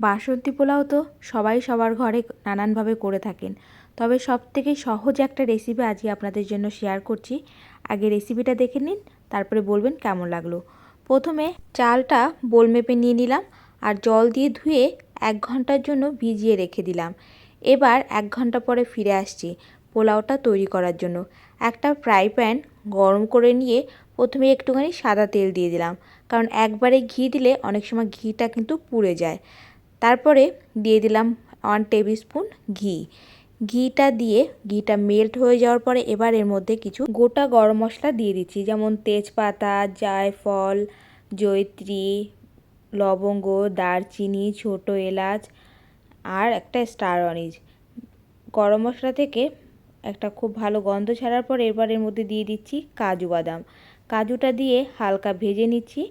বাসন্তী পোলাও তো সবাই সবার ঘরে নানানভাবে করে থাকেন। তবে সব থেকে সহজ একটা রেসিপি আজকে আপনাদের জন্য শেয়ার করছি। আগে রেসিপিটা দেখে নিন, তারপরে বলবেন কেমন লাগল। প্রথমে চালটা বোল মেপে নিয়ে নিলাম আর জল দিয়ে ধুয়ে এক ঘণ্টার জন্য ভিজিয়ে রেখে দিলাম। এবার এক ঘণ্টা পরে ফিরে আসছি পোলাওটা তৈরি করার জন্য। একটা ফ্রাই প্যান গরম করে নিয়ে প্রথমে একটুখানি সাদা তেল দিয়ে দিলাম। কারণ একবারে ঘি দিলে অনেক সময় ঘিটা কিন্তু পুড়ে যায়। তারপরে দিয়ে দিলাম ওয়ান টেবিল স্পুন ঘি। ঘিটা দিয়ে, ঘিটা মেল্ট হয়ে যাওয়ার পরে এবার এর মধ্যে কিছু গোটা গরম মশলা দিয়ে দিচ্ছি। যেমন তেজপাতা, জায়ফল, জয়ত্রী, লবঙ্গ, দারচিনি, ছোটো এলাচ আর একটা স্টার অনিজ গরম মশলা থেকে একটা খুব ভালো গন্ধ ছাড়ার পর এবার এর মধ্যে দিয়ে দিচ্ছি কাজু বাদাম। কাজুটা দিয়ে হালকা ভেজে নিচ্ছি।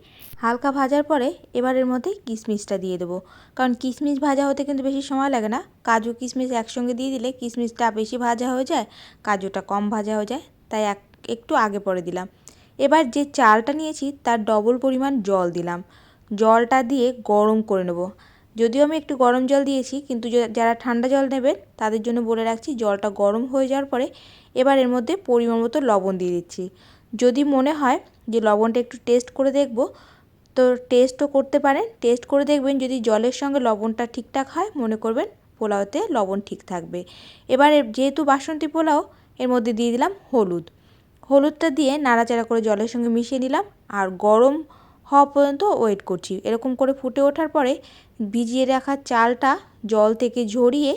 হালকা ভাজার পরে এবার এর মধ্যে কিশমিশটা দিয়ে দেবো। কারণ কিশমিশ ভাজা হতে কিন্তু বেশি সময় লাগে না। কাজু, কিশমিশ একসঙ্গে দিয়ে দিলে কিশমিশটা বেশি ভাজা হয়ে যায়, কাজুটা কম ভাজা হয়ে যায়, তাই এক, একটু আগে পরে দিলাম। এবার যে চালটা নিয়েছি তার ডবল পরিমাণ জল দিলাম। জলটা দিয়ে গরম করে নেব। যদিও আমি একটু গরম জল দিয়েছি, কিন্তু যারা ঠান্ডা জল নেবেন তাদের জন্য বলে রাখছি জলটা গরম হয়ে যাওয়ার পরে এবার এর মধ্যে পরিমাণ মতো লবণ দিয়ে দিচ্ছি। যদি মনে হয় যে লবণটা একটু টেস্ট করে দেখব, তো টেস্টও করতে পারেন। টেস্ট করে দেখবেন যদি জলের সঙ্গে লবণটা ঠিকঠাক হয়, মনে করবেন পোলাওতে লবণ ঠিক থাকবে। এবার যেহেতু বাসন্তী পোলাও, এর মধ্যে দিয়ে দিলাম হলুদ। হলুদটা দিয়ে নাড়াচাড়া করে জলের সঙ্গে মিশিয়ে নিলাম। আর গরম হওয়া পর্যন্ত ওয়েট করছি। এরকম করে ফুটে ওঠার পরে ভিজিয়ে রাখা চালটা জল থেকে ঝরিয়ে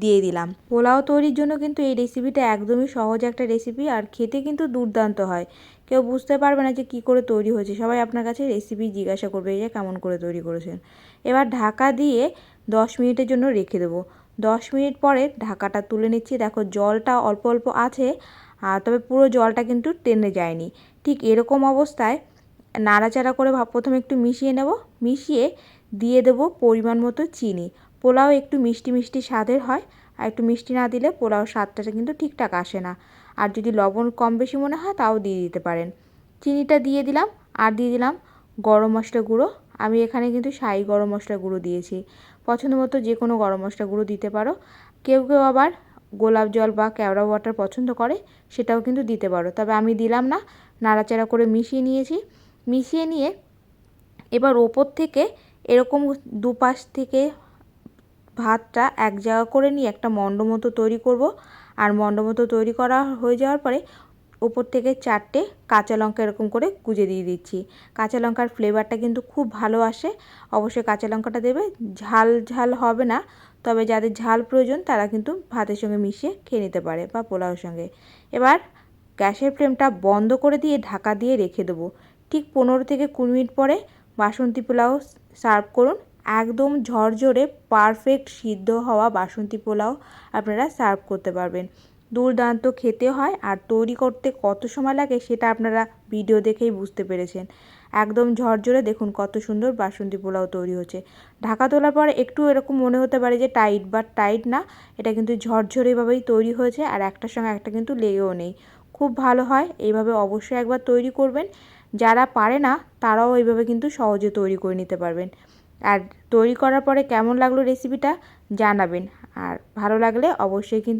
দিয়ে দিলাম। পোলাও তৈরির জন্য কিন্তু এই রেসিপিটা একদমই সহজ একটা রেসিপি আর খেতে কিন্তু দুর্দান্ত হয়। কেউ বুঝতে পারবে না যে কী করে তৈরি হয়েছে। সবাই আপনার কাছে রেসিপি জিজ্ঞাসা করবে যে কেমন করে তৈরি করেছেন। এবার ঢাকা দিয়ে দশ মিনিটের জন্য রেখে দেবো। দশ মিনিট পরে ঢাকাটা তুলে নিচ্ছি। দেখো জলটা অল্প অল্প আছে আর তবে পুরো জলটা কিন্তু টেনে যায়নি। ঠিক এরকম অবস্থায় নাড়াচাড়া করে প্রথমে একটু মিশিয়ে নেব। মিশিয়ে দিয়ে দেবো পরিমাণ মতো চিনি। পোলাও একটু মিষ্টি মিষ্টি স্বাদের হয়। আর একটু মিষ্টি না দিলে পোলাও স্বাদটা কিন্তু ঠিকঠাক আসে না। আর যদি লবণ কম বেশি মনে হয় তাও দিয়ে দিতে পারেন। চিনিটা দিয়ে দিলাম। আর দিয়ে দিলাম গরম মশলা গুঁড়ো। আমি এখানে কিন্তু সাই গরম মশলা গুঁড়ো দিয়েছি। পছন্দ মতো যে কোনো গরম মশলা গুঁড়ো দিতে পারো। কেউ কেউ আবার গোলাপ জল বা কেওড়া ওয়াটার পছন্দ করে, সেটাও কিন্তু দিতে পারো। তবে আমি দিলাম না। নাড়াচাড়া করে মিশিয়ে নিয়েছি। মিশিয়ে নিয়ে এবার ওপর থেকে এরকম দুপাশ থেকে ভাতটা এক জায়গা করে নিয়ে একটা মণ্ড মতো তৈরি করব। আর মণ্ড মতো তৈরি করা হয়ে যাওয়ার পরে ওপর থেকে চারটে কাঁচা লঙ্কা এরকম করে কুজে দিয়ে দিচ্ছি। কাঁচা লঙ্কার ফ্লেভারটা কিন্তু খুব ভালো আসে। অবশ্যই কাঁচা লঙ্কাটা দেবে। ঝাল ঝাল হবে না, তবে যাদের ঝাল প্রয়োজন তারা কিন্তু ভাতের সঙ্গে মিশিয়ে খেয়ে নিতে পারে বা পোলাওর সঙ্গে। এবার গ্যাসের ফ্লেমটা বন্ধ করে দিয়ে ঢাকা দিয়ে রেখে দেবো। ঠিক পনেরো থেকে কুড়ি মিনিট পরে বাসন্তী পোলাও সার্ভ করুন। একদম ঝরঝরে পারফেক্ট সিদ্ধ হওয়া বাসন্তী পোলাও আপনারা সার্ভ করতে পারবেন। দুর্দান্ত খেতে হয় আর তৈরি করতে কত সময় লাগে সেটা আপনারা ভিডিও দেখেই বুঝতে পেরেছেন। একদম ঝরঝরে দেখুন কত সুন্দর বাসন্তী পোলাও তৈরি হচ্ছে। ঢাকা তোলার পর একটু এরকম মনে হতে পারে যে টাইট বা টাইট না, এটা কিন্তু ঝরঝরেভাবেই তৈরি হয়েছে আর একটার সঙ্গে একটা কিন্তু লেগেও নেই। খুব ভালো হয়, এইভাবে অবশ্যই একবার তৈরি করবেন। যারা পারে না, তারাও এইভাবে কিন্তু সহজে তৈরি করে নিতে পারবেন। আর তৈরি করার পরে কেমন লাগল রেসিপিটা জানাবেন। আর ভালো লাগলে অবশ্যই কিন্তু